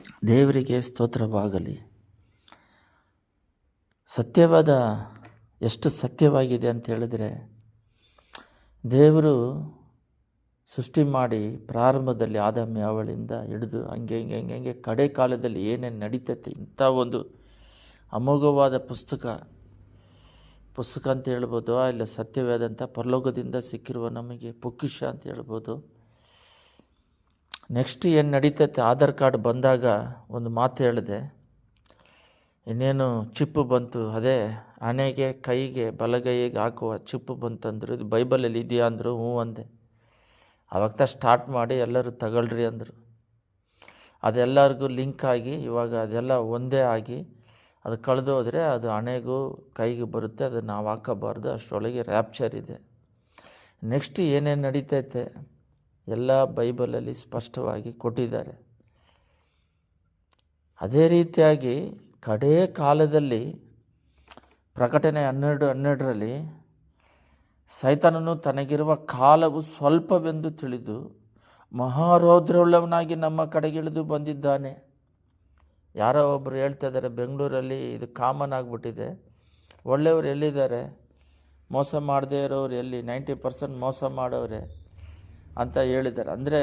ದೇವರಿಗೆ ಸ್ತೋತ್ರವಾಗಲಿ. ಸತ್ಯವಾದ ಎಷ್ಟು ಸತ್ಯವಾಗಿದೆ ಅಂತ ಹೇಳಿದರೆ, ದೇವರು ಸೃಷ್ಟಿ ಮಾಡಿ ಪ್ರಾರಂಭದಲ್ಲಿ ಆದಮ್ಯ ಅವಳಿಂದ ಹಿಡಿದು ಹಂಗೆ ಹಿಂಗೆ ಹಂಗೆ ಹಂಗೆ ಕಡೆ ಕಾಲದಲ್ಲಿ ಏನೇನು ನಡೀತೈತೆ, ಇಂಥ ಒಂದು ಅಮೋಘವಾದ ಪುಸ್ತಕ. ಪುಸ್ತಕ ಅಂತ ಹೇಳ್ಬೋದು ಇಲ್ಲ ಸತ್ಯವಾದಂಥ ಪರಲೋಕದಿಂದ ಸಿಕ್ಕಿರುವ ನಮಗೆ ಪುಕ್ಕಿಷ ಅಂತ ಹೇಳ್ಬೋದು. ನೆಕ್ಸ್ಟ್ ಏನು ನಡೀತೈತೆ? ಆಧಾರ್ ಕಾರ್ಡ್ ಬಂದಾಗ ಒಂದು ಮಾತು ಹೇಳಿದೆ. ಇನ್ನೇನು ಚಿಪ್ಪು ಬಂತು? ಅದೇ ಹಣೆಗೆ ಕೈಗೆ, ಬಲಗೈಗೆ ಹಾಕುವ ಚಿಪ್ಪು ಬಂತಂದರು. ಇದು ಬೈಬಲಲ್ಲಿ ಇದೆಯಾ ಅಂದರು? ಹ್ಞೂ ಅಂದೆ. ಅವಾಗ ಸ್ಟಾರ್ಟ್ ಮಾಡಿ ಎಲ್ಲರೂ ತಗೊಳ್ರಿ ಅಂದರು. ಅದೆಲ್ಲರಿಗೂ ಲಿಂಕ್ ಆಗಿ, ಇವಾಗ ಅದೆಲ್ಲ ಒಂದೇ ಆಗಿ, ಅದು ಕಳೆದೋದ್ರೆ ಅದು ಹಣೆಗೂ ಕೈಗೆ ಬರುತ್ತೆ. ಅದು ನಾವು ಹಾಕಬಾರ್ದು. ಅಷ್ಟರೊಳಗೆ ರ್ಯಾಪ್ಚರ್ ಇದೆ. ನೆಕ್ಸ್ಟ್ ಏನೇನು ನಡೀತೈತೆ? ಎಲ್ಲ ಬೈಬಲಲ್ಲಿ ಸ್ಪಷ್ಟವಾಗಿ ಕೊಟ್ಟಿದ್ದಾರೆ. ಅದೇ ರೀತಿಯಾಗಿ ಕಡೇ ಕಾಲದಲ್ಲಿ, ಪ್ರಕಟಣೆ ಹನ್ನೆರಡು, ಹನ್ನೆರಡರಲ್ಲಿ ಸೈತಾನನು ತನಗಿರುವ ಕಾಲವು ಸ್ವಲ್ಪವೆಂದು ತಿಳಿದು ಮಹಾರೌದ್ರವುಳ್ಳವನಾಗಿ ನಮ್ಮ ಕಡೆಗಿಳಿದು ಬಂದಿದ್ದಾನೆ. ಯಾರೋ ಒಬ್ಬರು ಹೇಳ್ತಾ ಇದ್ದಾರೆ, ಬೆಂಗಳೂರಲ್ಲಿ ಇದು ಕಾಮನ್ ಆಗಿಬಿಟ್ಟಿದೆ. ಒಳ್ಳೆಯವರು ಎಲ್ಲಿದ್ದಾರೆ? ಮೋಸ ಮಾಡದೇ ಇರೋರು ಎಲ್ಲಿ? ನೈಂಟಿ ಪರ್ಸೆಂಟ್ ಮೋಸ ಮಾಡೋರೆ. ಅಂತ ಹೇಳಿದ್ದಾರೆ. ಅಂದರೆ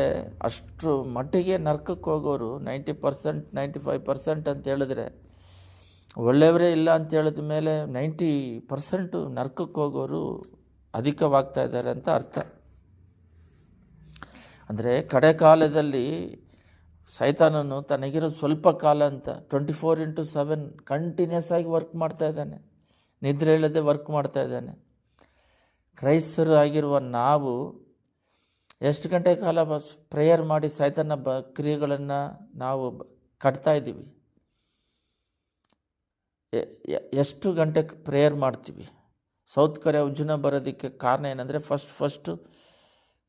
ಅಷ್ಟು ಮಟ್ಟಿಗೆ ನರ್ಕಕ್ಕೆ ಹೋಗೋರು ninety percent, ninety five percent ಅಂತ ಹೇಳಿದ್ರೆ ಒಳ್ಳೆಯವರೇ ಇಲ್ಲ ಅಂತ ಹೇಳಿದ ಮೇಲೆ ನೈಂಟಿ ಪರ್ಸೆಂಟು ನರ್ಕಕ್ಕೆ ಹೋಗೋರು ಅಧಿಕವಾಗ್ತಾ ಇದ್ದಾರೆ ಅಂತ ಅರ್ಥ. ಅಂದರೆ ಕಡೆ ಕಾಲದಲ್ಲಿ ಸೈತಾನನು ತನಗಿರೋ ಸ್ವಲ್ಪ ಕಾಲ ಅಂತ twenty four into seven continuous ಆಗಿ ವರ್ಕ್ ಮಾಡ್ತಾ ಇದ್ದಾನೆ. ನಿದ್ರೆ ಇಲ್ಲದೆ ವರ್ಕ್ ಮಾಡ್ತಾ ಇದ್ದಾನೆ. ಕ್ರೈಸ್ತರು ಆಗಿರುವ ನಾವು ಎಷ್ಟು ಗಂಟೆ ಕಾಲ ಪ್ರೇಯರ್ ಮಾಡಿ ಸೈತನ ಬ ಕ್ರಿಯೆಗಳನ್ನು ನಾವು ಕಟ್ತಾ ಇದ್ದೀವಿ? ಎಷ್ಟು ಗಂಟೆ ಪ್ರೇಯರ್ ಮಾಡ್ತೀವಿ? ಸೌತ್ ಕೊರಿಯಾ ಉಜ್ಜುನ ಬರೋದಕ್ಕೆ ಕಾರಣ ಏನಂದರೆ ಫಸ್ಟ್, ಫಸ್ಟು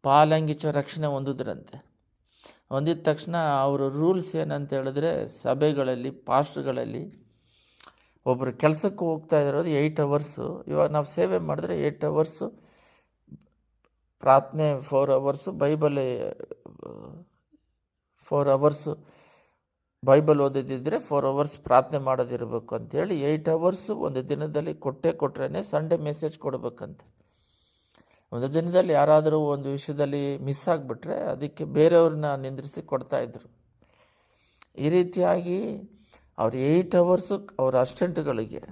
ಪಾಲಂಗಿಚ ರಕ್ಷಣೆ ಹೊಂದಿದ್ರಂತೆ. ಹೊಂದಿದ ತಕ್ಷಣ ಅವರ ರೂಲ್ಸ್ ಏನಂತ ಹೇಳಿದ್ರೆ ಸಭೆಗಳಲ್ಲಿ, ಪಾಸ್ಟ್ಗಳಲ್ಲಿ ಒಬ್ಬರು ಕೆಲಸಕ್ಕೆ ಹೋಗ್ತಾ ಇರೋದು ಏಯ್ಟ್ ಅವರ್ಸು ಇವಾಗ ನಾವು ಸೇವೆ ಮಾಡಿದ್ರೆ ಏಯ್ಟ್ ಅವರ್ಸು ಪ್ರಾರ್ಥನೆ four hours Bible four hours Bible ಓದಿದ್ದಿದ್ರೆ four hours ಪ್ರಾರ್ಥನೆ ಮಾಡೋದಿರಬೇಕು ಅಂತೇಳಿ ಏಯ್ಟ್ ಅವರ್ಸು ಒಂದು ದಿನದಲ್ಲಿ ಕೊಟ್ಟೆ ಕೊಟ್ರೇ ಸಂಡೇ ಮೆಸೇಜ್ ಕೊಡಬೇಕಂತೆ. ಒಂದು ದಿನದಲ್ಲಿ ಯಾರಾದರೂ ಒಂದು ವಿಷಯದಲ್ಲಿ ಮಿಸ್ ಆಗಿಬಿಟ್ರೆ ಅದಕ್ಕೆ ಬೇರೆಯವ್ರನ್ನ ನಿಂದ್ರಿಸಿ ಕೊಡ್ತಾಯಿದ್ರು ಈ ರೀತಿಯಾಗಿ ಅವ್ರು ಏಯ್ಟ್ ಅವರ್ಸು ಅವ್ರ ಅಸ್ಟೆಂಟ್ಗಳಿಗೆ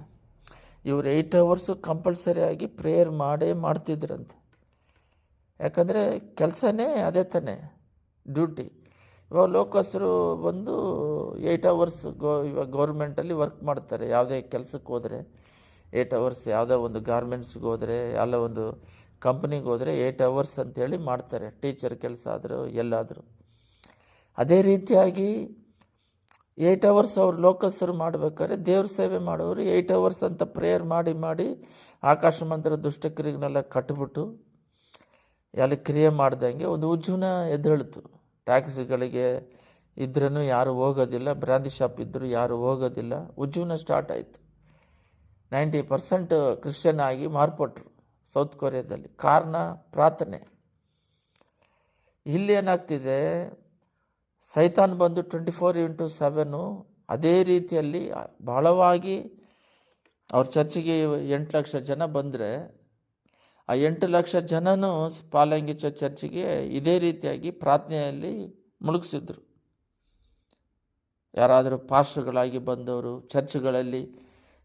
ಇವ್ರು ಏಯ್ಟ್ ಅವರ್ಸು ಕಂಪಲ್ಸರಿಯಾಗಿ ಪ್ರೇಯರ್ ಮಾಡೇ ಮಾಡ್ತಿದ್ರಂತೆ. ಯಾಕಂದರೆ ಕೆಲಸನೇ ಅದೇ ತಾನೇ, ಡ್ಯೂಟಿ. ಇವಾಗ ಲೋಕಸರು ಬಂದು ಏಯ್ಟ್ ಅವರ್ಸ್ ಗೋ, ಇವಾಗ ಗೌರ್ಮೆಂಟಲ್ಲಿ ವರ್ಕ್ ಮಾಡ್ತಾರೆ. ಯಾವುದೇ ಕೆಲಸಕ್ಕೆ ಹೋದರೆ ಏಯ್ಟ್ ಅವರ್ಸ್ ಯಾವುದೋ ಒಂದು ಗಾರ್ಮೆಂಟ್ಸ್ಗೆ ಹೋದರೆ ಎಲ್ಲ ಒಂದು ಕಂಪ್ನಿಗೆ ಹೋದರೆ ಏಯ್ಟ್ ಅವರ್ಸ್ ಅಂತೇಳಿ ಮಾಡ್ತಾರೆ. ಟೀಚರ್ ಕೆಲಸ ಆದರೂ, ಎಲ್ಲಾದರೂ. ಅದೇ ರೀತಿಯಾಗಿ ಏಯ್ಟ್ ಅವರ್ಸ್ ಅವ್ರು ಲೋಕಸರು ಮಾಡ್ಬೇಕಾದ್ರೆ ದೇವ್ರ ಸೇವೆ ಮಾಡೋರು ಏಯ್ಟ್ ಅವರ್ಸ್ ಅಂತ ಪ್ರೇಯರ್ ಮಾಡಿ ಮಾಡಿ ಆಕಾಶ ಮಂತ್ರ ದುಷ್ಟಕ್ರಿಗನ್ನೆಲ್ಲ ಕಟ್ಬಿಟ್ಟು ಅಲ್ಲಿ ಕ್ರಿಯೆ ಮಾಡ್ದಂಗೆ ಒಂದು ಉಜ್ಜುನ ಎದ್ದೇಳ್ತು ಟ್ಯಾಕ್ಸಿಗಳಿಗೆ ಇದ್ರೂ ಯಾರು ಹೋಗೋದಿಲ್ಲ, ಬ್ರಾಂದಿ ಶಾಪ್ ಇದ್ದರೂ ಯಾರು ಹೋಗೋದಿಲ್ಲ, ಉಜ್ಜುನ ಸ್ಟಾರ್ಟ್ ಆಯಿತು. ನೈಂಟಿ ಪರ್ಸೆಂಟ್ ಕ್ರಿಶ್ಚಿಯನ್ ಆಗಿ ಮಾರ್ಪಟ್ರು ಸೌತ್ ಕೊರಿಯಾದಲ್ಲಿ. ಕಾರಣ ಪ್ರಾರ್ಥನೆ. ಇಲ್ಲಿ ಏನಾಗ್ತಿದೆ, ಸೈತಾನ್ ಬಂದು ಟ್ವೆಂಟಿ ಫೋರ್ ಇಂಟು ಸೆವೆನು ಅದೇ ರೀತಿಯಲ್ಲಿ ಬಹಳವಾಗಿ ಅವ್ರ ಚರ್ಚಿಗೆ ಎಂಟು ಲಕ್ಷ ಜನ ಬಂದರೆ ಆ ಎಂಟು ಲಕ್ಷ ಜನನೂ ಪಾಲಂಗಿಚ ಚರ್ಚಿಗೆ ಇದೇ ರೀತಿಯಾಗಿ ಪ್ರಾರ್ಥನೆಯಲ್ಲಿ ಮುಳುಗಿಸಿದ್ರು. ಯಾರಾದರೂ ಪಾಸ್ಟ್ಗಳಾಗಿ ಬಂದವರು, ಚರ್ಚ್ಗಳಲ್ಲಿ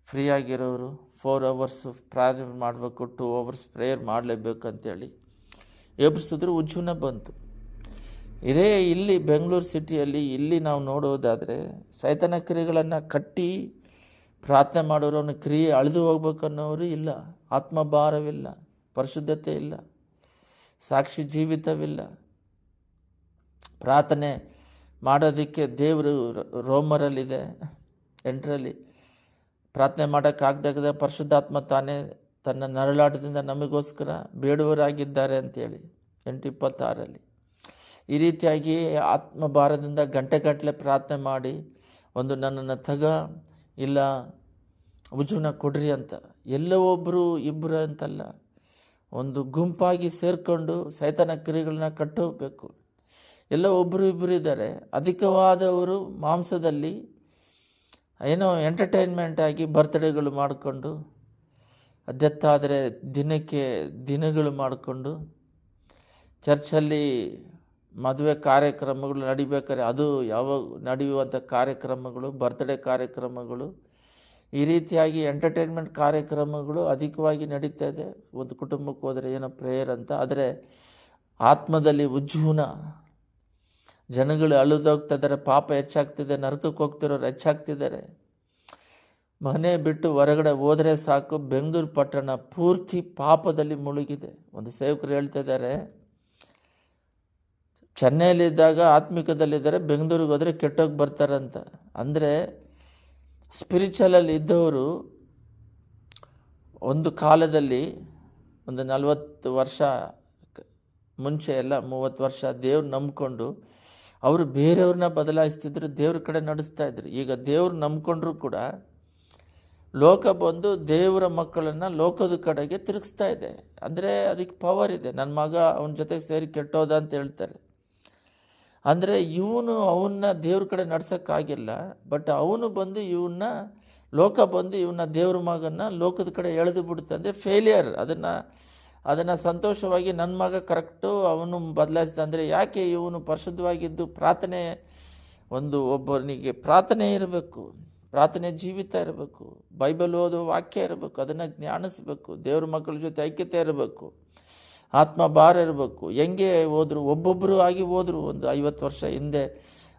ಫ್ರೀಯಾಗಿರೋರು ಫೋರ್ ಅವರ್ಸ್ ಪ್ರಾರ್ಥನೆ ಮಾಡಬೇಕು ಟೂ ಅವರ್ಸ್ ಪ್ರೇಯರ್ ಮಾಡಲೇಬೇಕು ಅಂತೇಳಿ ಎಬ್ಬಿಸಿದ್ರು, ಉಜ್ಜುನ ಬಂತು. ಇದೇ ಇಲ್ಲಿ ಬೆಂಗಳೂರು ಸಿಟಿಯಲ್ಲಿ ಇಲ್ಲಿ ನಾವು ನೋಡೋದಾದರೆ ಸೈತನ ಕ್ರಿಯೆಗಳನ್ನು ಕಟ್ಟಿ ಪ್ರಾರ್ಥನೆ ಮಾಡೋರು ಕ್ರಿಯೆ ಅಳೆದು ಹೋಗ್ಬೇಕನ್ನೋರು ಇಲ್ಲ, ಆತ್ಮಭಾರವಿಲ್ಲ. ಪರಿಶುದ್ಧತೆ ಇಲ್ಲ, ಸಾಕ್ಷಿ ಜೀವಿತವಿಲ್ಲ. ಪ್ರಾರ್ಥನೆ ಮಾಡೋದಕ್ಕೆ ದೇವರು ರೋಮರಲ್ಲಿದೆ, ಎಂಟರಲ್ಲಿ. ಪ್ರಾರ್ಥನೆ ಮಾಡೋಕ್ಕಾಗ್ದಾಗದ ಪರಿಶುದ್ಧಾತ್ಮ ತಾನೇ ತನ್ನ ನರಳಾಟದಿಂದ ನಮಗೋಸ್ಕರ ಬೇಡುವರಾಗಿದ್ದಾರೆ ಅಂತೇಳಿ, ಎಂಟು ಇಪ್ಪತ್ತಾರಲ್ಲಿ. ಈ ರೀತಿಯಾಗಿ ಆತ್ಮ ಆತ್ಮಭಾರದಿಂದ ಗಂಟೆಗಟ್ಟಲೆ ಪ್ರಾರ್ಥನೆ ಮಾಡಿ, ಒಂದು ನನ್ನನ್ನು ತಗ, ಇಲ್ಲ ಉಜುನ ಕೊಡ್ರಿ ಅಂತ. ಎಲ್ಲೋ ಒಬ್ಬರು ಇಬ್ಬರು ಅಂತಲ್ಲ ಒಂದು ಗುಂಪಾಗಿ ಸೇರಿಕೊಂಡು ಸೈತನ ಕ್ರಿಯೆಗಳನ್ನ ಕಟ್ಟಬೇಕು ಎಲ್ಲ ಒಬ್ಬರು ಇಬ್ಬರು ಇದ್ದಾರೆ. ಅಧಿಕವಾದವರು ಮಾಂಸದಲ್ಲಿ ಏನೋ ಎಂಟರ್ಟೈನ್ಮೆಂಟ್ ಆಗಿ ಬರ್ತ್ಡೇಗಳು ಮಾಡಿಕೊಂಡು ಅದೆತ್ತಾದರೆ ದಿನಕ್ಕೆ ದಿನಗಳು ಮಾಡಿಕೊಂಡು, ಚರ್ಚಲ್ಲಿ ಮದುವೆ ಕಾರ್ಯಕ್ರಮಗಳು ನಡಿಬೇಕಾದ್ರೆ ಅದು ಯಾವಾಗ ನಡೆಯುವಂಥ ಕಾರ್ಯಕ್ರಮಗಳು ಬರ್ತ್ಡೇ ಕಾರ್ಯಕ್ರಮಗಳು ಈ ರೀತಿಯಾಗಿ ಎಂಟರ್ಟೈನ್ಮೆಂಟ್ ಕಾರ್ಯಕ್ರಮಗಳು ಅಧಿಕವಾಗಿ ನಡೀತಾ ಇದೆ. ಒಂದು ಕುಟುಂಬಕ್ಕೆ ಹೋದರೆ ಏನೋ ಪ್ರೇಯರ್ ಅಂತ. ಆದರೆ ಆತ್ಮದಲ್ಲಿ ಉಜ್ಜೂನ ಜನಗಳು ಅಳುದೋಗ್ತಾ ಇದ್ದಾರೆ. ಪಾಪ ಹೆಚ್ಚಾಗ್ತಿದೆ. ನರಕಕ್ಕೆ ಹೋಗ್ತಿರೋರು ಹೆಚ್ಚಾಗ್ತಿದ್ದಾರೆ. ಮನೆ ಬಿಟ್ಟು ಹೊರಗಡೆ ಹೋದರೆ ಸಾಕು. ಬೆಂಗಳೂರು ಪಟ್ಟಣ ಪೂರ್ತಿ ಪಾಪದಲ್ಲಿ ಮುಳುಗಿದೆ. ಒಂದು ಸೇವಕರು ಹೇಳ್ತಾ ಇದ್ದಾರೆ. ಚೆನ್ನೈಲಿದ್ದಾಗ ಆತ್ಮಿಕದಲ್ಲಿದ್ದಾರೆ. ಬೆಂಗಳೂರಿಗೆ ಹೋದರೆ ಕೆಟ್ಟೋಗಿ ಬರ್ತಾರಂತ. ಅಂದರೆ ಸ್ಪಿರಿಚುವಲಲ್ಲಿ ಇದ್ದವರು ಒಂದು ಕಾಲದಲ್ಲಿ ಒಂದು ನಲವತ್ತು ವರ್ಷ ಮುಂಚೆ ಎಲ್ಲ ಮೂವತ್ತು ವರ್ಷ ದೇವ್ರು ನಂಬಿಕೊಂಡು ಅವರು ಬೇರೆಯವ್ರನ್ನ ಬದಲಾಯಿಸ್ತಿದ್ರು, ದೇವ್ರ ಕಡೆ ನಡೆಸ್ತಾ ಇದ್ರು. ಈಗ ದೇವ್ರು ನಂಬ್ಕೊಂಡ್ರು ಕೂಡ ಲೋಕ ಬಂದು ದೇವರ ಮಕ್ಕಳನ್ನು ಲೋಕದ ಕಡೆಗೆ ತಿರುಗಿಸ್ತಾ ಇದೆ. ಅಂದರೆ ಅದಕ್ಕೆ ಪವರ್ ಇದೆ. ನನ್ನ ಮಗ ಅವನ ಜೊತೆಗೆ ಸೇರಿ ಕೆಟ್ಟೋದ ಅಂತ ಹೇಳ್ತಾರೆ. ಅಂದರೆ ಇವನು ಅವನ್ನ ದೇವ್ರ ಕಡೆ ನಡ್ಸೋಕ್ಕಾಗಿಲ್ಲ ಬಟ್ ಅವನು ಬಂದು ಇವನ್ನ, ಲೋಕ ಬಂದು ಇವನ್ನ ದೇವ್ರ ಮಗನ್ನ ಲೋಕದ ಕಡೆ ಎಳೆದು ಬಿಡುತ್ತೆ ಅಂದರೆ ಫೇಲಿಯರ್ ಅದನ್ನು ಅದನ್ನು ಸಂತೋಷವಾಗಿ ನನ್ನ ಮಗ ಕರೆಕ್ಟು ಅವನು ಬದಲಾಯಿಸಿದ ಅಂದರೆ ಯಾಕೆ ಇವನು ಪರಿಶುದ್ಧವಾಗಿದ್ದು ಪ್ರಾರ್ಥನೆ, ಒಂದು ಒಬ್ಬನಿಗೆ ಪ್ರಾರ್ಥನೆ ಇರಬೇಕು, ಪ್ರಾರ್ಥನೆ ಜೀವಿತ ಇರಬೇಕು, ಬೈಬಲ್ ಓದೋ ವಾಕ್ಯ ಇರಬೇಕು, ಅದನ್ನು ಜ್ಞಾನಿಸ್ಬೇಕು, ದೇವ್ರ ಮಕ್ಕಳ ಜೊತೆ ಐಕ್ಯತೆ ಇರಬೇಕು. ಆತ್ಮ ಭಾರ ಇರಬೇಕು. ಹೆಂಗೆ ಹೋದರು? ಒಬ್ಬೊಬ್ಬರು ಆಗಿ ಹೋದರು. ಒಂದು ಐವತ್ತು ವರ್ಷ ಹಿಂದೆ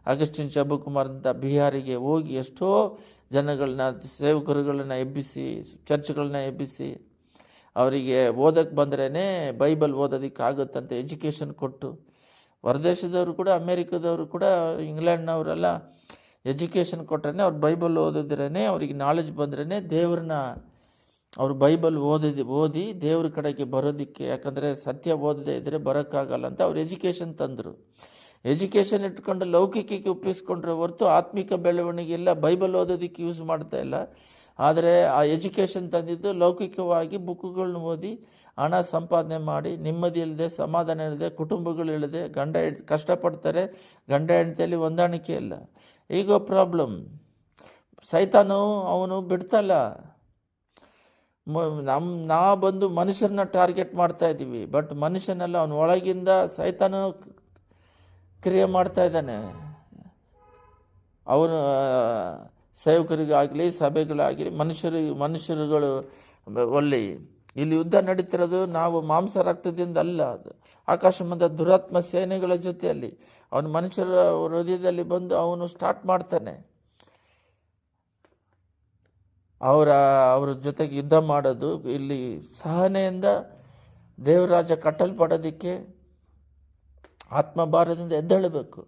ಅಗಸ್ಟಿನ್ ಶಬ್ಬಕುಮಾರ್ ಅಂತ ಬಿಹಾರಿಗೆ ಹೋಗಿ ಎಷ್ಟೋ ಜನಗಳನ್ನ, ಸೇವಕರುಗಳನ್ನ ಎಬ್ಬಿಸಿ, ಚರ್ಚ್ಗಳನ್ನ ಎಬ್ಬಿಸಿ, ಅವರಿಗೆ ಓದಕ್ಕೆ ಬಂದ್ರೇ ಬೈಬಲ್ ಓದೋದಕ್ಕೆ ಆಗುತ್ತಂತ ಎಜುಕೇಷನ್ ಕೊಟ್ಟು, ಹೊರದೇಶದವರು ಕೂಡ, ಅಮೇರಿಕದವರು ಕೂಡ, ಇಂಗ್ಲೆಂಡ್ನವರೆಲ್ಲ ಎಜುಕೇಷನ್ ಕೊಟ್ರೇ ಅವ್ರು ಬೈಬಲ್ ಓದಿದ್ರೇ ಅವ್ರಿಗೆ ನಾಲೆಜ್ ಬಂದ್ರೇ ದೇವ್ರನ್ನ ಅವರು ಬೈಬಲ್ ಓದಿದ ಓದಿ ದೇವ್ರ ಕಡೆಗೆ ಬರೋದಕ್ಕೆ, ಯಾಕಂದರೆ ಸತ್ಯ ಓದದೇ ಇದ್ದರೆ ಬರೋಕ್ಕಾಗಲ್ಲ ಅಂತ ಅವ್ರು ಎಜುಕೇಷನ್ ತಂದರು. ಎಜುಕೇಷನ್ ಇಟ್ಕೊಂಡು ಲೌಕಿಕಕ್ಕೆ ಒಪ್ಪಿಸ್ಕೊಂಡ್ರೆ ಹೊರತು ಆತ್ಮಿಕ ಬೆಳವಣಿಗೆ ಇಲ್ಲ, ಬೈಬಲ್ ಓದೋದಕ್ಕೆ ಯೂಸ್ ಮಾಡ್ತಾ ಇಲ್ಲ. ಆದರೆ ಆ ಎಜುಕೇಷನ್ ತಂದಿದ್ದು ಲೌಕಿಕವಾಗಿ ಬುಕ್ಗಳನ್ನ ಓದಿ ಹಣ ಸಂಪಾದನೆ ಮಾಡಿ ನೆಮ್ಮದಿ ಇಲ್ಲದೆ, ಸಮಾಧಾನ ಇಲ್ಲದೆ, ಕುಟುಂಬಗಳು ಇಲ್ಲದೆ ಗಂಡ ಹೆಂಡ್ ಕಷ್ಟಪಡ್ತಾರೆ, ಗಂಡ ಹೆಂಡತಿಯಲ್ಲಿ ಹೊಂದಾಣಿಕೆ ಇಲ್ಲ. ಈಗ ಪ್ರಾಬ್ಲಮ್ ಸೈತಾನು ಅವನು ಬಿಡ್ತಲ್ಲ. ನಮ್ಮ ನಾ ಬಂದು ಮನುಷ್ಯರನ್ನ ಟಾರ್ಗೆಟ್ ಮಾಡ್ತಾ ಇದ್ದೀವಿ. ಬಟ್ ಮನುಷ್ಯನೆಲ್ಲ, ಅವನ ಒಳಗಿಂದ ಸೈತಾನ ಕ್ರಿಯೆ ಮಾಡ್ತಾ ಇದ್ದಾನೆ. ಅವನು ಸೇವಕರಿಗಾಗಲಿ, ಸಭೆಗಳಾಗಲಿ ಮನುಷ್ಯರಿಗೆ ಮನುಷ್ಯರುಗಳು ಒಳ್ಳೆ ಇಲ್ಲಿ ಯುದ್ಧ ನಡೀತಿರೋದು ನಾವು ಮಾಂಸ ರಕ್ತದಿಂದ ಅಲ್ಲ ಅದು. ಆಕಾಶಮಂದ ದುರಾತ್ಮ ಸೇನೆಗಳ ಜೊತೆಯಲ್ಲಿ. ಅವನು ಮನುಷ್ಯರ ಹೃದಯದಲ್ಲಿ ಬಂದು ಅವನು ಸ್ಟಾರ್ಟ್ ಮಾಡ್ತಾನೆ. ಅವರ, ಅವ್ರ ಜೊತೆಗೆ ಯುದ್ಧ ಮಾಡೋದು ಇಲ್ಲಿ ಸಹನೆಯಿಂದ ದೇವರಾಜ ಕಟ್ಟಲ್ಪಡೋದಕ್ಕೆ ಆತ್ಮಭಾರದಿಂದ ಎದ್ದೇಳಬೇಕು.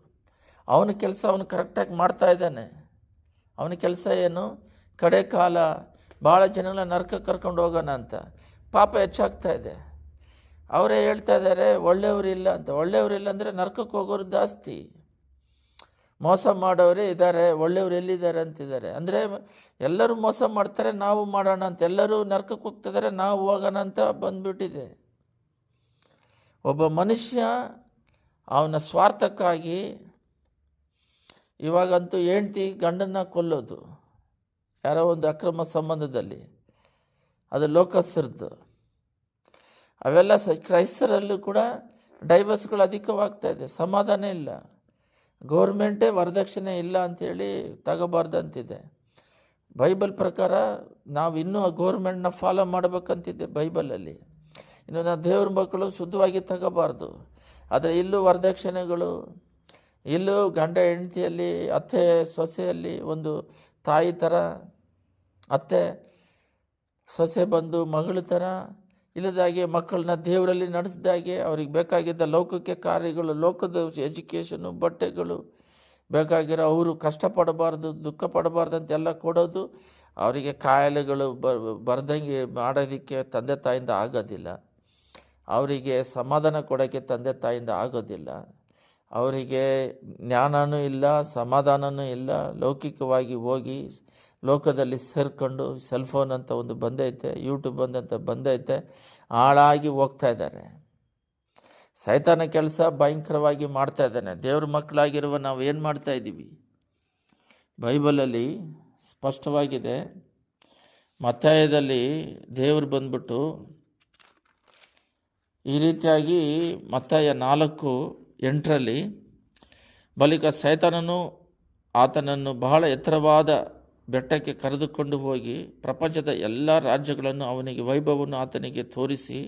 ಅವನ ಕೆಲಸ ಅವನು ಕರೆಕ್ಟಾಗಿ ಮಾಡ್ತಾ ಇದ್ದಾನೆ. ಅವನ ಕೆಲಸ ಏನು? ಕಡೆ ಕಾಲ ಭಾಳ ಜನಗಳ ನರಕ ಕರ್ಕೊಂಡು ಹೋಗೋಣ ಅಂತ. ಪಾಪ ಹೆಚ್ಚಾಗ್ತಾ ಇದೆ. ಅವರೇ ಹೇಳ್ತಾ ಇದ್ದಾರೆ ಒಳ್ಳೆಯವರಿಲ್ಲ ಅಂತ. ಒಳ್ಳೆಯವರಿಲ್ಲ ಅಂದರೆ ನರಕಕ್ಕೆ ಹೋಗೋರು ಜಾಸ್ತಿ. ಮೋಸ ಮಾಡೋರೇ ಇದ್ದಾರೆ ಒಳ್ಳೆಯವ್ರು ಎಲ್ಲಿದ್ದಾರೆ ಅಂತಿದ್ದಾರೆ. ಅಂದರೆ ಎಲ್ಲರೂ ಮೋಸ ಮಾಡ್ತಾರೆ, ನಾವು ಮಾಡೋಣ ಅಂತ. ಎಲ್ಲರೂ ನರ್ಕಕ್ಕೆ ಹೋಗ್ತಿದ್ದಾರೆ, ನಾವು ಹೋಗೋಣ ಅಂತ ಬಂದ್ಬಿಟ್ಟಿದೆ. ಒಬ್ಬ ಮನುಷ್ಯ ಅವನ ಸ್ವಾರ್ಥಕ್ಕಾಗಿ ಇವಾಗಂತೂ ಹೆಂಡ್ತಿ ಗಂಡನ್ನ ಕೊಲ್ಲೋದು. ಯಾರೋ ಒಂದು ಅಕ್ರಮ ಸಂಬಂಧದಲ್ಲಿ. ಅದು ಲೋಕಸ್ಥರದ್ದು ಅವೆಲ್ಲ ಕ್ರೈಸ್ತರಲ್ಲೂ ಕೂಡ ಡೈವರ್ಸ್ಗಳು ಅಧಿಕವಾಗ್ತಾ ಇದೆ, ಸಮಾಧಾನ ಇಲ್ಲ. ಗೌರ್ಮೆಂಟೇ ವರದಕ್ಷಿಣೆ ಇಲ್ಲ ಅಂಥೇಳಿ ತಗೋಬಾರ್ದಂತಿದೆ. ಬೈಬಲ್ ಪ್ರಕಾರ ನಾವು ಇನ್ನೂ ಆ ಗೌರ್ಮೆಂಟ್ನ ಫಾಲೋ ಮಾಡಬೇಕಂತಿದ್ದೆ ಬೈಬಲಲ್ಲಿ. ಇನ್ನು ನಾವು ದೇವ್ರ ಮಕ್ಕಳು ಶುದ್ಧವಾಗಿ ತಗೋಬಾರ್ದು. ಆದರೆ ಇಲ್ಲೂ ವರದಕ್ಷಿಣೆಗಳು, ಇಲ್ಲೂ ಗಂಡ ಹೆಂಡತಿಯಲ್ಲಿ, ಅತ್ತೆ ಸೊಸೆಯಲ್ಲಿ ಒಂದು ತಾಯಿ ಥರ ಅತ್ತೆ ಸೊಸೆ ಬಂದು ಮಗಳ ಥರ ಇಲ್ಲದಾಗೆ ಮಕ್ಕಳನ್ನ ದೇವರಲ್ಲಿ ನಡೆಸಿದಾಗೆ ಅವ್ರಿಗೆ ಬೇಕಾಗಿದ್ದ ಲೌಕಿಕ ಕಾರ್ಯಗಳು, ಲೋಕದ ಎಜುಕೇಷನು, ಬಟ್ಟೆಗಳು ಬೇಕಾಗಿರೋ ಅವರು ಕಷ್ಟಪಡಬಾರ್ದು ದುಃಖ ಪಡಬಾರ್ದು ಅಂತೆಲ್ಲ ಕೊಡೋದು ಅವರಿಗೆ ಕಾಯಿಲೆಗಳು ಬರ್ದಂಗೆ ಮಾಡೋದಕ್ಕೆ ತಂದೆ ತಾಯಿಂದ ಆಗೋದಿಲ್ಲ. ಅವರಿಗೆ ಸಮಾಧಾನ ಕೊಡೋಕ್ಕೆ ತಂದೆ ತಾಯಿಂದ ಆಗೋದಿಲ್ಲ. ಅವರಿಗೆ ಜ್ಞಾನನೂ ಇಲ್ಲ, ಸಮಾಧಾನನೂ ಇಲ್ಲ. ಲೌಕಿಕವಾಗಿ ಹೋಗಿ ಲೋಕದಲ್ಲಿ ಸೇರ್ಕೊಂಡು ಸೆಲ್ ಫೋನ್ ಅಂತ ಒಂದು ಬಂದೈತೆ ಯೂಟ್ಯೂಬ್ ಬಂದಂತ ಬಂದೈತೆ, ಹಾಳಾಗಿ ಹೋಗ್ತಾ ಇದ್ದಾರೆ. ಸೈತಾನ ಕೆಲಸ ಭಯಂಕರವಾಗಿ ಮಾಡ್ತಾ ಇದ್ದಾನೆ. ದೇವ್ರ ಮಕ್ಕಳಾಗಿರುವ ನಾವು ಏನು ಮಾಡ್ತಾ ಇದ್ದೀವಿ? ಬೈಬಲಲ್ಲಿ ಸ್ಪಷ್ಟವಾಗಿದೆ, ಮತ್ತಾಯದಲ್ಲಿ ದೇವರು ಬಂದ್ಬಿಟ್ಟು ಈ ರೀತಿಯಾಗಿ ಮತ್ತಾಯ ನಾಲ್ಕು, ಎಂಟರಲ್ಲಿ ಬಳಿಕ ಸೈತಾನನು ಆತನನ್ನು ಬಹಳ ಎತ್ತರವಾದ ಬೆಟ್ಟಕ್ಕೆ ಕರೆದುಕೊಂಡು ಹೋಗಿ ಪ್ರಪಂಚದ ಎಲ್ಲ ರಾಜ್ಯಗಳನ್ನು ಅವನಿಗೆ, ವೈಭವವನ್ನು ಆತನಿಗೆ ತೋರಿಸಿ,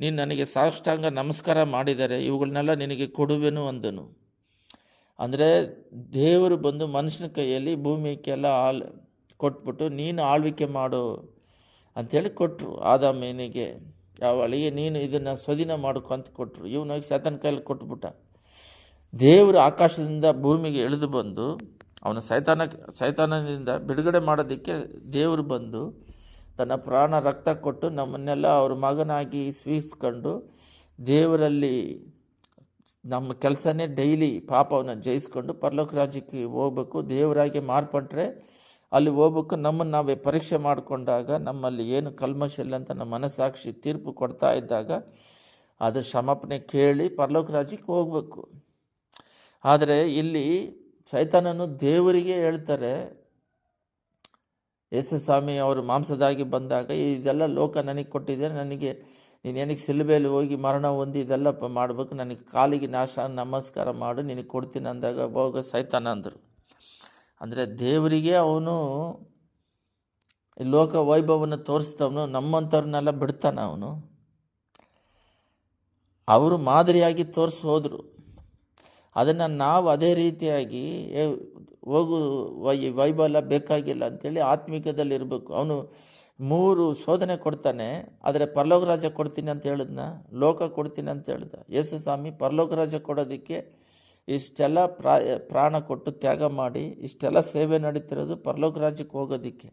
ನೀನು ನನಗೆ ಸಾಷ್ಟಾಂಗ ನಮಸ್ಕಾರ ಮಾಡಿದರೆ ಇವುಗಳನ್ನೆಲ್ಲ ನಿನಗೆ ಕೊಡುವೆನು ಅಂದನು. ಅಂದರೆ ದೇವರು ಬಂದು ಮನುಷ್ಯನ ಕೈಯಲ್ಲಿ ಭೂಮಿಕೆಲ್ಲ ಆಲ್ ಕೊಟ್ಬಿಟ್ಟು, ನೀನು ಆಳ್ವಿಕೆ ಮಾಡು ಅಂಥೇಳಿ ಕೊಟ್ಟರು ಆದಾಮೇನಿಗೆ ಯಾವ ಅವಳಿಗೆ ನೀನು ಇದನ್ನು ಸ್ವಾಧೀನ ಮಾಡಿಕೊ ಅಂತ ಕೊಟ್ಟರು ಇವನು ಸತನ ಕೈಯಲ್ಲಿ ಕೊಟ್ಬಿಟ್ಟ. ದೇವರು ಆಕಾಶದಿಂದ ಭೂಮಿಗೆ ಇಳಿದು ಬಂದು ಅವನ ಸೈತಾನ ಸೈತಾನದಿಂದ ಬಿಡುಗಡೆ ಮಾಡೋದಕ್ಕೆ ದೇವರು ಬಂದು ತನ್ನ ಪ್ರಾಣ ರಕ್ತ ಕೊಟ್ಟು ನಮ್ಮನ್ನೆಲ್ಲ ಅವ್ರ ಮಗನಾಗಿ ಸ್ವೀಸ್ಕೊಂಡು ದೇವರಲ್ಲಿ ನಮ್ಮ ಕೆಲಸನೇ ಡೈಲಿ ಪಾಪವನ್ನು ಜಯಿಸ್ಕೊಂಡು ಪರಲೋಕ ರಾಜ್ಯಕ್ಕೆ ಹೋಗ್ಬೇಕು, ದೇವರಾಗಿ ಮಾರ್ಪಟ್ರೆ ಅಲ್ಲಿ ಹೋಗ್ಬೇಕು, ನಮ್ಮನ್ನು ನಾವೇ ಪರೀಕ್ಷೆ ಮಾಡಿಕೊಂಡಾಗ ನಮ್ಮಲ್ಲಿ ಏನು ಕಲ್ಮಶ ಇಲ್ಲ ಅಂತ ನಮ್ಮ ಮನಸ್ಸಾಕ್ಷಿ ತೀರ್ಪು ಕೊಡ್ತಾ ಇದ್ದಾಗ ಅದು ಕ್ಷಮಾಪಣೆ ಕೇಳಿ ಪರಲೋಕ ರಾಜ್ಯಕ್ಕೆ ಹೋಗಬೇಕು. ಆದರೆ ಇಲ್ಲಿ ಸೈತಾನನು ದೇವರಿಗೆ ಹೇಳ್ತಾರೆ, ಯೇಸು ಸ್ವಾಮಿ, ಅವರು ಮಾಂಸದಾಗಿ ಬಂದಾಗ ಇದೆಲ್ಲ ಲೋಕ ನನಗೆ ಕೊಟ್ಟಿದೆ, ನನಗೆ, ನೀನು ಏನಕ್ಕೆ ಸಿಲುಬೆಯಲ್ಲಿ ಹೋಗಿ ಮರಣ ಹೊಂದಿ ಇದೆಲ್ಲ ಮಾಡಬೇಕು, ನನಗೆ ಕಾಲಿಗೆ ನಾಶ, ನಮಸ್ಕಾರ ಮಾಡು, ನಿನಗೆ ಕೊಡ್ತೀನಿ ಅಂದಾಗ ಹೋಗ ಸೈತಾನ ಅಂದರು. ಅಂದರೆ ದೇವರಿಗೆ ಅವನು ಈ ಲೋಕ ವೈಭವನ ತೋರಿಸ್ತವನು ನಮ್ಮಂಥವ್ರನ್ನೆಲ್ಲ ಬಿಡ್ತಾನೆ ಅವನು. ಅವರು ಮಾದರಿಯಾಗಿ ತೋರಿಸಿ ಹೋದರು ಅದನ್ನು ನಾವು ಅದೇ ರೀತಿಯಾಗಿ ಹೋಗು, ವೈ, ವೈಬಲ ಬೇಕಾಗಿಲ್ಲ ಅಂತೇಳಿ ಆತ್ಮಿಕದಲ್ಲಿ ಇರಬೇಕು. ಅವನು ಮೂರು ಶೋಧನೆ ಕೊಡ್ತಾನೆ, ಆದರೆ ಪರಲೋಕ ರಾಜ ಕೊಡ್ತೀನಿ ಅಂತ ಹೇಳಿದ್ನ? ಲೋಕ ಕೊಡ್ತೀನಿ ಅಂತ ಹೇಳ್ದ? ಯೇಸು ಸ್ವಾಮಿ ಪರಲೋಕ ರಾಜ ಕೊಡೋದಕ್ಕೆ ಇಷ್ಟೆಲ್ಲ ಪ್ರಾ, ಪ್ರಾಣ ಕೊಟ್ಟು ತ್ಯಾಗ ಮಾಡಿ, ಇಷ್ಟೆಲ್ಲ ಸೇವೆ ನಡೀತಿರೋದು ಪರಲೋಕ ರಾಜ್ಯಕ್ಕೆ ಹೋಗೋದಕ್ಕೆ.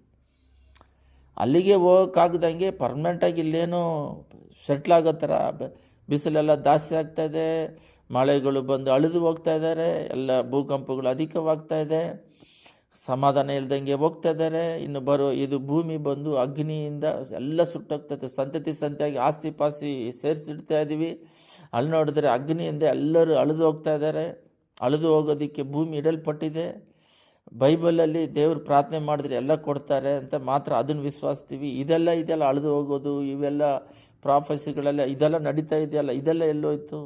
ಅಲ್ಲಿಗೆ ಹೋಗೋಕ್ಕಾಗ್ದಂಗೆ ಪರ್ಮನೆಂಟಾಗಿ ಇಲ್ಲೇನೋ ಸೆಟ್ಲ್ ಆಗೋ ಥರ ಬಿಸಿಲೆಲ್ಲ ಜಾಸ್ತಿ ಆಗ್ತಾಯಿದೆ ಮಳೆಗಳು ಬಂದು ಅಳಿದು ಹೋಗ್ತಾ ಇದ್ದಾರೆ. ಎಲ್ಲ ಭೂಕಂಪಗಳು ಅಧಿಕವಾಗ್ತಾ ಇದೆ. ಸಮಾಧಾನ ಇಲ್ದಂಗೆ ಹೋಗ್ತಾ ಇದ್ದಾರೆ. ಇನ್ನು ಬರೋ ಇದು ಭೂಮಿ ಬಂದು ಅಗ್ನಿಯಿಂದ ಎಲ್ಲ ಸುಟ್ಟೋಗ್ತದೆ. ಸಂತತಿ ಸಂತೆಯಾಗಿ ಆಸ್ತಿ ಪಾಸ್ತಿ ಸೇರಿಸಿಡ್ತಾ ಇದ್ದೀವಿ ಅಲ್ಲಿ ನೋಡಿದ್ರೆ ಅಗ್ನಿಯಿಂದ ಎಲ್ಲರೂ ಅಳಿದು ಹೋಗ್ತಾ ಇದ್ದಾರೆ. ಅಳಿದು ಹೋಗೋದಕ್ಕೆ ಭೂಮಿ ಇಡಲ್ಪಟ್ಟಿದೆ. ಬೈಬಲಲ್ಲಿ ದೇವ್ರು ಪ್ರಾರ್ಥನೆ ಮಾಡಿದ್ರೆ ಎಲ್ಲ ಕೊಡ್ತಾರೆ ಅಂತ ಮಾತ್ರ ಅದನ್ನು ವಿಶ್ವಾಸ್ತೀವಿ. ಇದೆಲ್ಲ ಇದೆಲ್ಲ ಅಳಿದು ಹೋಗೋದು, ಇವೆಲ್ಲ ಪ್ರಾಫಸಿಗಳೆಲ್ಲ ಇದೆಲ್ಲ ನಡೀತಾ ಇದೆಯಲ್ಲ, ಇದೆಲ್ಲ ಎಲ್ಲೋಯ್ತು?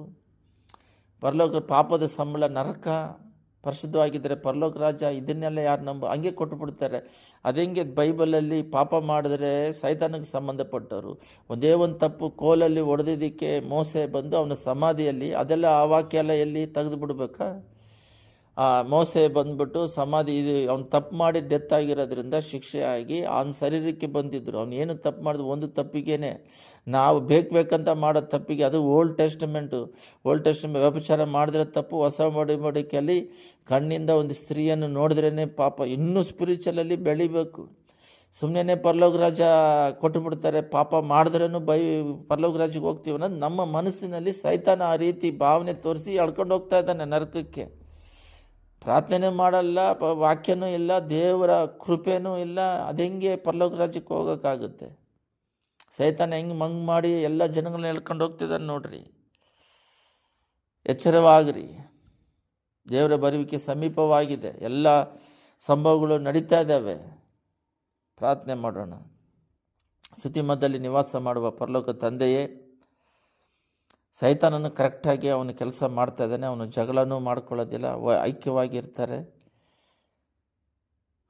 ಪರಲೋಕ ಪಾಪದ ಸಂಬಳ ನರಕ ಪರಿಶುದ್ಧವಾಗಿದ್ದರೆ ಪರಲೋಕ ರಾಜ ಇದನ್ನೆಲ್ಲ ಯಾರು ನಂಬ? ಹಂಗೆ ಕೊಟ್ಟುಬಿಡ್ತಾರೆ ಅದೇ ಬೈಬಲಲ್ಲಿ ಪಾಪ ಮಾಡಿದ್ರೆ ಸೈತಾನಕ್ಕೆ ಸಂಬಂಧಪಟ್ಟವರು. ಒಂದೇ ಒಂದು ತಪ್ಪು ಕೋಲಲ್ಲಿ ಒಡೆದಿದ್ದಕ್ಕೆ ಮೋಸೆ ಬಂದು ಅವನ ಸಮಾಧಿಯಲ್ಲಿ ಅದೆಲ್ಲ ಆ ವಾಕ್ಯ ಎಲ್ಲ ಎಲ್ಲಿ ತೆಗೆದು ಬಿಡ್ಬೇಕಾ ಮೋಸೆ ಬಂದ್ಬಿಟ್ಟು ಸಮಾಧಿ, ಇದು ಅವ್ನು ತಪ್ಪು ಮಾಡಿ ಡೆತ್ ಆಗಿರೋದ್ರಿಂದ ಶಿಕ್ಷೆ ಆಗಿ ಅವ್ನ ಶರೀರಕ್ಕೆ ಬಂದಿದ್ದರು ಅವ್ನು ಏನು ತಪ್ಪು ಮಾಡಿದ್ರು? ಒಂದು ತಪ್ಪಿಗೇನೆ. ನಾವು ಬೇಕು ಬೇಕಂತ ಮಾಡೋ ತಪ್ಪಿಗೆ ಅದು ಓಲ್ಡ್ ಟೆಸ್ಟ್ಮೆಂಟು ಓಲ್ಡ್ ಟೆಸ್ಟ್ಮೆಂಟ್ ವ್ಯಭಿಚಾರ ಮಾಡಿದ್ರೆ ತಪ್ಪು, ಹೊಸ ಮಡಿಮಡಿಕೆಯಲ್ಲಿ ಕಣ್ಣಿಂದ ಒಂದು ಸ್ತ್ರೀಯನ್ನು ನೋಡಿದ್ರೇ ಪಾಪ. ಇನ್ನೂ ಸ್ಪಿರಿಚುವಲಲ್ಲಿ ಬೆಳಿಬೇಕು. ಸುಮ್ಮನೆ ಪರಲೋಕ ರಾಜ ಕೊಟ್ಟು ಬಿಡ್ತಾರೆ. ಪಾಪ ಮಾಡಿದ್ರೂ ಬೈ, ಪರಲೋಕ ರಾಜಿಗೆ ಹೋಗ್ತೀವಿ ನಮ್ಮ ಮನಸ್ಸಿನಲ್ಲಿ ಸೈತಾನ ಆ ರೀತಿ ಭಾವನೆ ತೋರಿಸಿ ಎಳ್ಕೊಂಡು ಹೋಗ್ತಾ ಇದ್ದಾನೆ ನರಕಕ್ಕೆ. ಪ್ರಾರ್ಥನೆ ಮಾಡಲ್ಲ, ಪ ವಾಕ್ಯನೂ ಇಲ್ಲ, ದೇವರ ಕೃಪೆನೂ ಇಲ್ಲ. ಅದು ಹೆಂಗೆ ಪರಲೋಕ ರಾಜ್ಯಕ್ಕೆ ಹೋಗೋಕ್ಕಾಗುತ್ತೆ? ಸೈತಾನ ಹೆಂಗೆ ಮಂಗ್ ಮಾಡಿ ಎಲ್ಲ ಜನಗಳನ್ನ ಹೇಳ್ಕೊಂಡು ಹೋಗ್ತಿದ್ದಾನೆ ನೋಡ್ರಿ. ಎಚ್ಚರವಾಗ್ರಿ. ದೇವರ ಬರುವಿಕೆ ಸಮೀಪವಾಗಿದೆ. ಎಲ್ಲ ಸಂಭವಗಳು ನಡೀತಾ ಇದ್ದಾವೆ ಪ್ರಾರ್ಥನೆ ಮಾಡೋಣ. ಸುತಿಮದಲ್ಲಿ ನಿವಾಸ ಮಾಡುವ ಪರಲೋಕ ತಂದೆಯೇ ಸೈತಾನನ್ನು ಕರೆಕ್ಟಾಗಿ ಅವನು ಕೆಲಸ ಮಾಡ್ತಾ ಇದ್ದಾನೆ, ಅವನು ಜಗಳನೂ ಮಾಡ್ಕೊಳ್ಳೋದಿಲ್ಲ ಐಕ್ಯವಾಗಿರ್ತಾರೆ.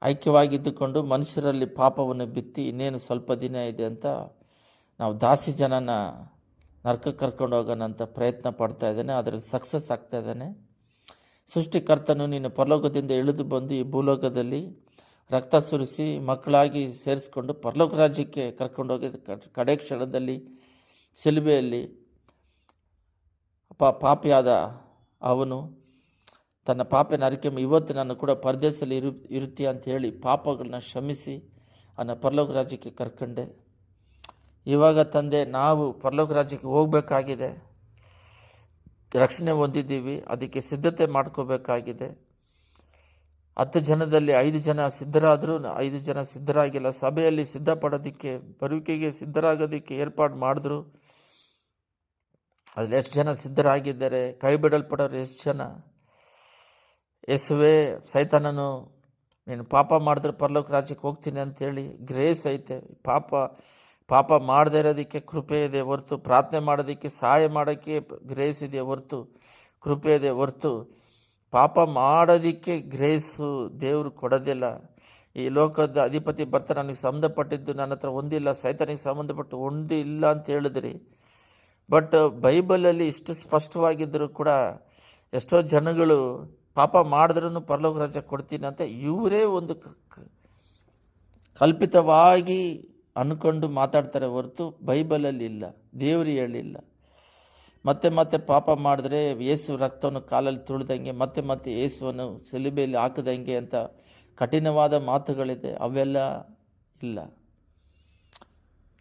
ಐಕ್ಯವಾಗಿದ್ದುಕೊಂಡು ಮನುಷ್ಯರಲ್ಲಿ ಪಾಪವನ್ನು ಬಿತ್ತಿ ಇನ್ನೇನು ಸ್ವಲ್ಪ ದಿನ ಇದೆ ಅಂತ ನಾವು ದಾಸಿ ಜನನ ನರ್ಕಕ್ಕೆ ಕರ್ಕೊಂಡು ಹೋಗೋಣ ಅಂತ ಪ್ರಯತ್ನ ಪಡ್ತಾ ಇದ್ದಾನೆ, ಅದರಲ್ಲಿ ಸಕ್ಸಸ್ ಆಗ್ತಾ ಇದ್ದಾನೆ. ಸೃಷ್ಟಿಕರ್ತನು ನೀನು ಪರಲೋಕದಿಂದ ಇಳಿದು ಬಂದು ಈ ಭೂಲೋಕದಲ್ಲಿ ರಕ್ತ ಸುರಿಸಿ ಮಕ್ಕಳಾಗಿ ಸೇರಿಸ್ಕೊಂಡು ಪರಲೋಕ ರಾಜ್ಯಕ್ಕೆ ಕರ್ಕೊಂಡೋಗಿ ಕಡೆ ಕ್ಷಣದಲ್ಲಿ ಸಿಲುಬೆಯಲ್ಲಿ ಪಾ ಪಾಪಿಯಾದ ಅವನು ತನ್ನ ಪಾಪಿನ ಅರಿಕೆ ಇವತ್ತು ನಾನು ಕೂಡ ಪರದೇಶದಲ್ಲಿ ಇರು ಇರುತ್ತೆ ಅಂತ ಹೇಳಿ ಪಾಪಗಳನ್ನ ಶ್ರಮಿಸಿ ಅನ್ನ ಪರಲೋಕ ರಾಜ್ಯಕ್ಕೆ ಕರ್ಕೊಂಡೆ. ಇವಾಗ ತಂದೆ, ನಾವು ಪರಲೋಕ ರಾಜ್ಯಕ್ಕೆ ಹೋಗಬೇಕಾಗಿದೆ. ರಕ್ಷಣೆ ಹೊಂದಿದ್ದೀವಿ, ಅದಕ್ಕೆ ಸಿದ್ಧತೆ ಮಾಡ್ಕೋಬೇಕಾಗಿದೆ. ಹತ್ತು ಜನದಲ್ಲಿ ಐದು ಜನ ಸಿದ್ಧರಾದರೂ, ಐದು ಜನ ಸಿದ್ಧರಾಗಿಲ್ಲ. ಸಭೆಯಲ್ಲಿ ಸಿದ್ಧಪಡೋದಕ್ಕೆ, ಬರುವಿಕೆಗೆ ಸಿದ್ಧರಾಗೋದಕ್ಕೆ ಏರ್ಪಾಡು ಮಾಡಿದ್ರು. ಅದ್ರಲ್ಲಿ ಎಷ್ಟು ಜನ ಸಿದ್ಧರಾಗಿದ್ದಾರೆ ಕೈ ಬಿಡಲ್ಪಡೋರು ಎಷ್ಟು ಜನ? ಯೇಸುವೆ, ಸೈತಾನನು, ನೀನು ಪಾಪ ಮಾಡಿದ್ರೆ ಪರಲೋಕ ರಾಜ್ಯಕ್ಕೆ ಹೋಗ್ತೀನಿ ಅಂತೇಳಿ ಗ್ರೇಸ್ ಐತೆ. ಪಾಪ ಪಾಪ ಮಾಡದೇ ಇರೋದಕ್ಕೆ ಕೃಪೆ ಇದೆ ಹೊರ್ತು, ಪ್ರಾರ್ಥನೆ ಮಾಡೋದಕ್ಕೆ, ಸಹಾಯ ಮಾಡೋಕ್ಕೆ ಗ್ರೇಸ್ ಇದೆ ಹೊರ್ತು, ಕೃಪೆ ಇದೆ ಹೊರ್ತು. ಪಾಪ ಮಾಡೋದಕ್ಕೆ ಗ್ರೇಸು ದೇವರು ಕೊಡೋದಿಲ್ಲ. ಈ ಲೋಕದ ಅಧಿಪತಿ ಬರ್ತಾರೆ ನನಗೆ ಸಂಬಂಧಪಟ್ಟಿದ್ದು ನನ್ನ ಹತ್ರ ಒಂದಿಲ್ಲ, ಸೈತಾನಿಗೆ ಸಂಬಂಧಪಟ್ಟು ಒಂದು ಇಲ್ಲ ಅಂತ ಹೇಳಿದ್ರಿ. ಬಟ್ ಬೈಬಲಲ್ಲಿ ಇಷ್ಟು ಸ್ಪಷ್ಟವಾಗಿದ್ದರೂ ಕೂಡ ಎಷ್ಟೋ ಜನಗಳು ಪಾಪ ಮಾಡಿದ್ರೂ ಪರಲೋಕ ರಾಜ್ಯ ಕೊಡ್ತೀನಿ ಅಂತ ಇವರೇ ಒಂದು ಕಲ್ಪಿತವಾಗಿ ಅಂದ್ಕೊಂಡು ಮಾತಾಡ್ತಾರೆ ಹೊರತು ಬೈಬಲಲ್ಲಿ ಇಲ್ಲ. ದೇವರು ಹೇಳಿಲ್ಲ. ಮತ್ತೆ ಮತ್ತೆ ಪಾಪ ಮಾಡಿದ್ರೆ ಯೇಸು ರಕ್ತವನ್ನು ಕಾಲಲ್ಲಿ ತುಳಿದಂಗೆ, ಮತ್ತೆ ಮತ್ತೆ ಯೇಸುವನ್ನು ಸೆಲಿಬೆಯಲ್ಲಿ ಹಾಕಿದಂಗೆ ಅಂತ ಕಠಿಣವಾದ ಮಾತುಗಳಿದೆ. ಅವೆಲ್ಲ ಇಲ್ಲ.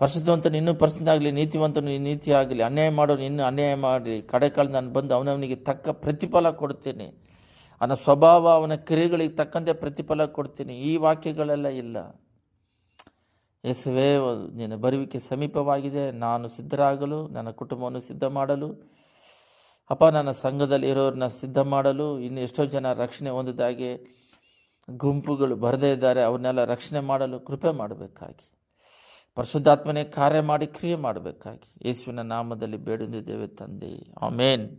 ಪರಿಶುದ್ಧವಂತನು ಇನ್ನೂ ಪರಿಶುದ್ಧ ಆಗಲಿ, ನೀತಿವಂತನು ನೀತಿ ಆಗಲಿ, ಅನ್ಯಾಯ ಮಾಡೋನು ಇನ್ನೂ ಅನ್ಯಾಯ ಮಾಡಿ ಕಡೆ ಕಾಲ ನಾನು ಬಂದು ಅವನವನಿಗೆ ತಕ್ಕ ಪ್ರತಿಫಲ ಕೊಡ್ತೀನಿ. ಅವನ ಸ್ವಭಾವ, ಅವನ ಕ್ರಿಯೆಗಳಿಗೆ ತಕ್ಕಂತೆ ಪ್ರತಿಫಲ ಕೊಡ್ತೀನಿ. ಈ ವಾಕ್ಯಗಳೆಲ್ಲ ಇಲ್ಲ. ಎಸ್ವೇ ನಿನ್ನ ಬರುವಿಕೆ ಸಮೀಪವಾಗಿದೆ. ನಾನು ಸಿದ್ಧರಾಗಲು, ನನ್ನ ಕುಟುಂಬವನ್ನು ಸಿದ್ಧ ಮಾಡಲು. ಅಪ್ಪ, ನನ್ನ ಸಂಘದಲ್ಲಿ ಇರೋರನ್ನ ಸಿದ್ಧ ಮಾಡಲು. ಇನ್ನು ಎಷ್ಟೋ ಜನ ರಕ್ಷಣೆ ಹೊಂದಿದಾಗೆ ಗುಂಪುಗಳು ಬರದೇ ಇದ್ದಾರೆ. ಅವನ್ನೆಲ್ಲ ರಕ್ಷಣೆ ಮಾಡಲು ಕೃಪೆ ಮಾಡಬೇಕಾಗಿ. ಪರಿಶುದ್ಧಾತ್ಮನೇ ಕಾರ್ಯ ಮಾಡಿ ಕ್ರಿಯೆ ಮಾಡಬೇಕಾಗಿ ಯೇಸುವಿನ ನಾಮದಲ್ಲಿ ಬೇಡುತ್ತಿದ್ದೇವೆ ತಂದೆ. ಆಮೇನ್.